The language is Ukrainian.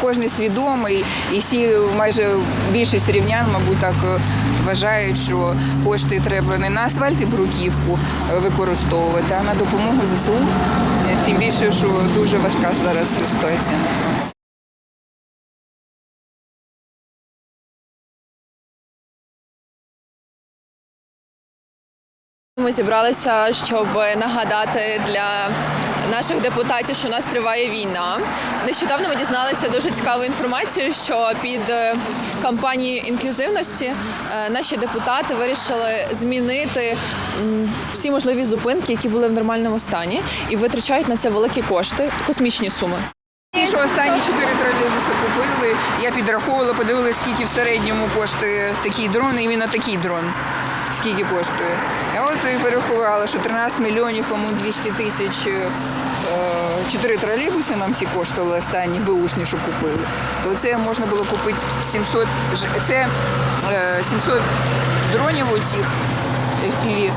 Кожен свідомий, і всі майже більшість рівнян, мабуть, так е, вважають, що кошти треба не на асфальт і бруківку е, використовувати, а на допомогу ЗСУ. Е, Тим більше, що дуже важка зараз ситуація. Ми зібралися, щоб нагадати для наших депутатів, що у нас триває війна. Нещодавно ми дізналися дуже цікаву інформацію, що під е, кампанією інклюзивності е, наші депутати вирішили змінити всі можливі зупинки, які були в нормальному стані, і витрачають на це великі кошти, космічні суми. Ті, що останні чотири тролейбуси купили, я підраховувала, подивилася, скільки в середньому коштує такий дрон, іменно такий дрон. Скільки коштує. Я от і перерахувала, що 13 мільйонів, кому 200 тисяч. е, Чотири тролейбуси нам ці коштували останні беушні, що купили. То це можна було купити 700, це е, 700 дронів оцих FPV.